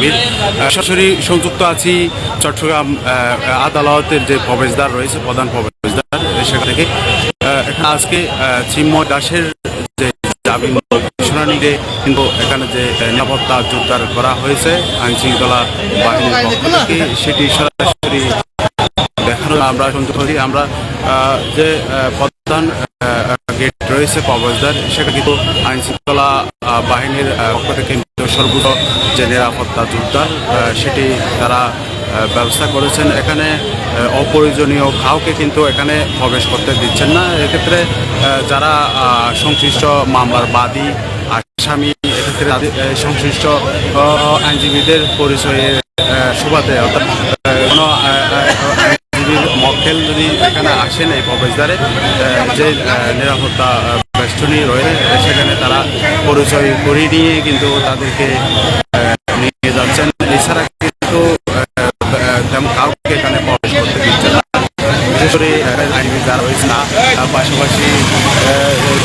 দাবির। সরাসরি সংযুক্ত আছি চট্টগ্রাম আদালতের যে প্রবেশদ্বার রয়েছে, প্রধান প্রবেশদ্বার, সেখান থেকে। আজকে চিন্ময় দাসের যে জামিন শুনানিতে কিন্তু এখানে যে নিরাপত্তা জোরদার করা হয়েছে আইন শৃঙ্খলা বাহিনীর পক্ষ থেকে, সেটি সরাসরি আমরা শুনতে পারি আমরা যে প্রধান গেট রয়েছে প্রবেশদ্বার সেখানে কিন্তু আইন শৃঙ্খলা বাহিনীর পক্ষ থেকে সর্বোচ্চ যে নিরাপত্তা জোরদার সেটি তারা ব্যবস্থা করেছেন। এখানে অপ্রয়োজনীয় কাউকে কিন্তু এখানে প্রবেশ করতে দিচ্ছেন না। এক্ষেত্রে যারা সংশ্লিষ্ট মামলার বাদী, আসামি, এক্ষেত্রে সংশ্লিষ্ট আইনজীবীদের পরিচয়ের সুবাদে, অর্থাৎ কোনো আইনজীবীর যদি এখানে আসেন এই প্রবেশদ্বারে যে নিরাপত্তা বেষ্টনী রয়েছে, সেখানে তারা পরিচয় করিয়ে নিয়ে কিন্তু তাদেরকে নিয়ে যাচ্ছেন। এছাড়া কিন্তু কাউকে এখানে প্রবেশ করতে দিচ্ছে না। বিশেষ করে আইনজীবী যারা রয়েছে না পাশাপাশি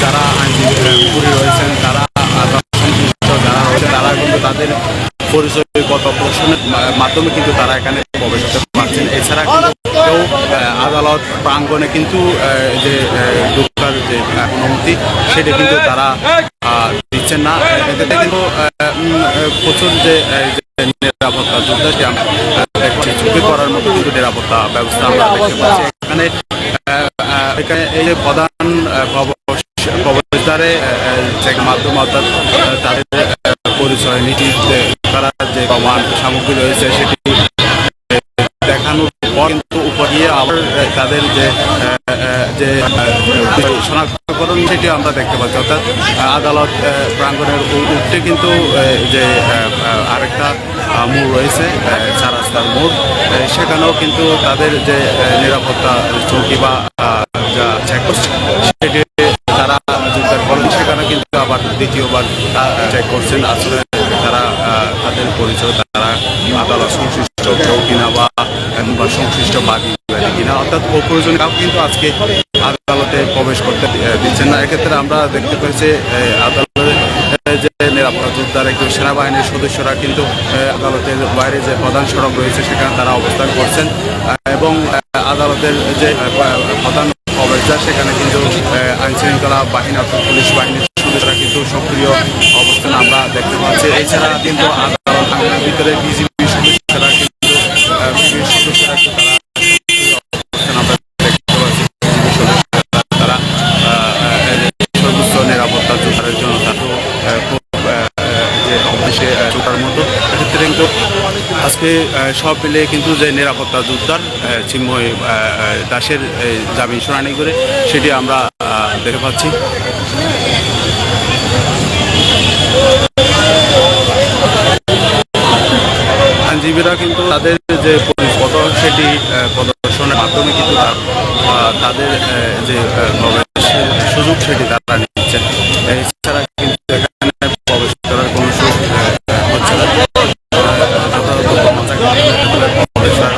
যারা আইনজীবী রয়েছেন, তারা যারা রয়েছে, তারা কিন্তু তাদের পরিচয়গত প্রশ্নের মাধ্যমে কিন্তু তারা এখানে প্রবেশ করতে পারছেন। এছাড়া কিন্তু কেউ আদালত প্রাঙ্গণে কিন্তু যে ঢোকার যে অনুমতি সেটা কিন্তু তারা দিচ্ছেন না। এতে কিন্তু প্রচুর যে নিরাপত্তা যোদ্ধা যে আমরা আহ, করার মতো কিন্তু নিরাপত্তা ব্যবস্থা আমরা দেখতে পাচ্ছি। এখানে এখানে এই যে প্রধান প্রবেশদ্বারে যে মাধ্যম অর্থাৎ তাদের পরিচয় নিশ্চিত করার যে প্রমাণ সামগ্রী রয়েছে সেটি দেখানোর পর দিয়ে আবার তাদের যে যে শনাক্তকরণ সেটি আমরা দেখতে পাচ্ছি। অর্থাৎ আদালত আহ, প্রাঙ্গণের উঠতে কিন্তু যে আরেকটা মোড় রয়েছে চার রাস্তার মোড় সেখানেও কিন্তু তাদের যে নিরাপত্তা চৌকি বা যা চেকপোস্ট সেটি তারা যোগদান করেন। সেখানে কিন্তু আবার দ্বিতীয়বার চেক করছেন। আসলে তারা তাদের পরিচয় তারা আদালত সংশ্লিষ্ট কেউ কিনা বা সংশ্লিষ্ট বাদী অর্থাৎ অপ্রয়োজনীয় কাউ কিন্তু আজকে আদালতে প্রবেশ করতে দিচ্ছেন না। এক্ষেত্রে আমরা দেখতে পেয়েছি আদালতে যে নিরাপত্তা যোদ্ধার একজন সেনাবাহিনীর সদস্যরা কিন্তু আদালতের বাইরে যে প্রধান সড়ক রয়েছে সেখানে তারা অবস্থান করছেন। এবং আদালতের যে প্রধান প্রবেশদ্বার সেখানে কিন্তু আহ, আইন শৃঙ্খলা বাহিনী অর্থাৎ পুলিশ বাহিনীর সদস্যরা কিন্তু সক্রিয় অবস্থান আমরা দেখতে পাচ্ছি। এছাড়া কিন্তু আদালত ভিতরে বিজিবি আজকে সব মিলে কিন্তু যে নিরাপত্তা যোদ্ধার চিন্ময় দাসের জামিন শুনানি করে সেটি আমরা দেখতে পাচ্ছি। আইনজীবীরা কিন্তু তাদের যে পরিপদ সেটি প্রদর্শনের মাধ্যমে কিন্তু তাদের যে সুযোগ, সেটি তারা নিচ্ছেন এছাড়া কিন্তু এখানে প্রবেশ করার কোনো সুযোগ আহ, আহ, হচ্ছে না আহ, যথাযথ কর্মচারী প্রবেশ করার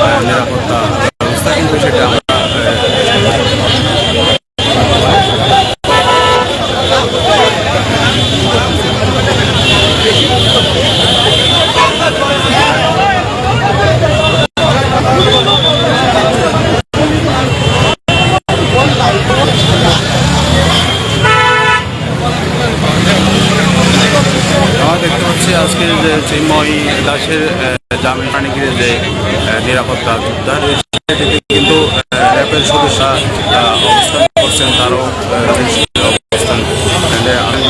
আহ, নিরাপত্তা ব্যবস্থা কিন্তু সেটা আমরা আহ, আমরা দেখতে পাচ্ছি আজকে যে চিন্ময় দাসের জামিন প্রাণীগিরে যে নিরাপত্তা সেটিতে কিন্তু আহ, র্যাবের সদস্যরা অবস্থান করছেন তারও আহ, যে অবস্থান আহ, আমি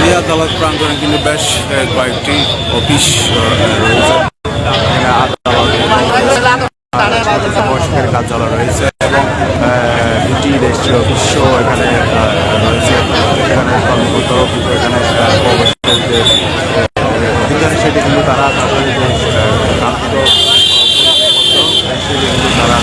এই আদালত প্রাঙ্গণে কিন্তু বেশ আহ, কয়েকটি অফিস আহ, রয়েছে এখানে আদালত বয়স্কের কার্যালয় রয়েছে এবং আহ, দুটি দেশীয় বিশ্ব, এখানে রয়েছে, এখানে কর্মকর্তারাও কিন্তু এখানে অধিকার সেটি কিন্তু তারা তাদের যে তারা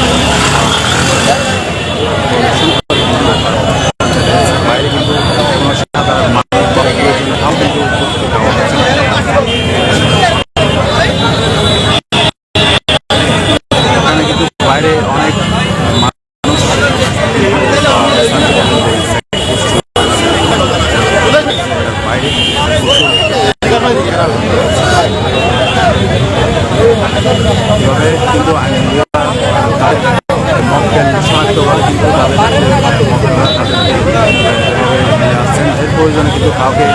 শনাক্ত করা কিন্তু আসছেন এর প্রয়োজনে কিন্তু কাউকে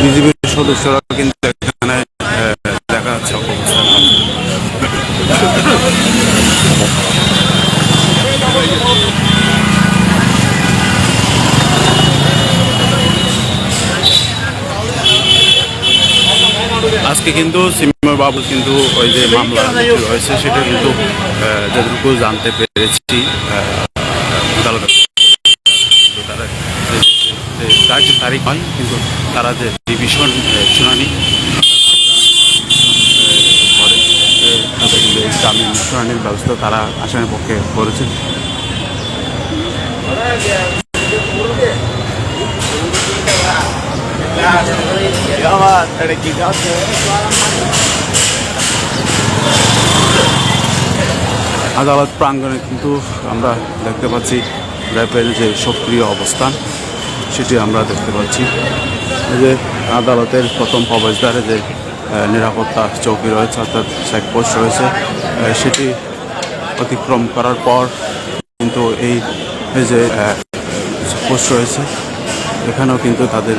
বিজেপির সদস্যরা কিন্তু আজকে কিন্তু সিময় বাবু কিন্তু ওই যে মামলা রয়েছে সেটা কিন্তু যতটুকু জানতে পেরেছি তারা তারিখ হয় কিন্তু তারা যে ডিভিশন শুনানি আহ, করে আহ, তাদের যে জামিন ব্যবস্থা তারা আসামের পক্ষে করেছে। আদালত প্রাঙ্গণে কিন্তু আমরা দেখতে পাচ্ছি র্যাবের যে সক্রিয় অবস্থান, সেটি আমরা দেখতে পাচ্ছি। যে আদালতের প্রথম প্রবেশদ্বারে যে নিরাপত্তা চৌকি রয়েছে অর্থাৎ চেকপোস্ট রয়েছে। সেটি অতিক্রম করার পর কিন্তু এই যে পোস্ট রয়েছে এখানেও কিন্তু তাদের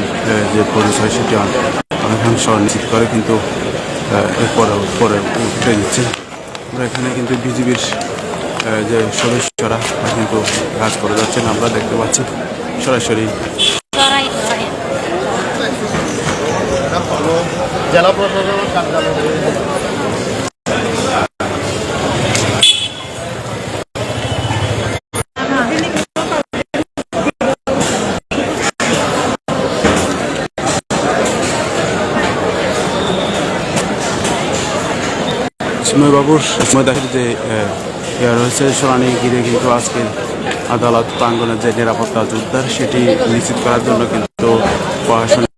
যে পরিচয় সেটি অনেক- অনেকাংশ নিশ্চিত করে কিন্তু আহ, এরপরে পরে উঠে দিচ্ছে আমরা এখানে কিন্তু বিজিবির যে সদস্যরা তারা কিন্তু কাজ করে যাচ্ছেন। আমরা দেখতে পাচ্ছি সরাসরি জেলা সিময়বাবুর সময় দাসের যে রয়েছে শুনানি ঘিরে কিন্তু আজকে আদালত প্রাঙ্গনের যে নিরাপত্তা জোরদার সেটি নিশ্চিত করার জন্য কিন্তু প্রশাসন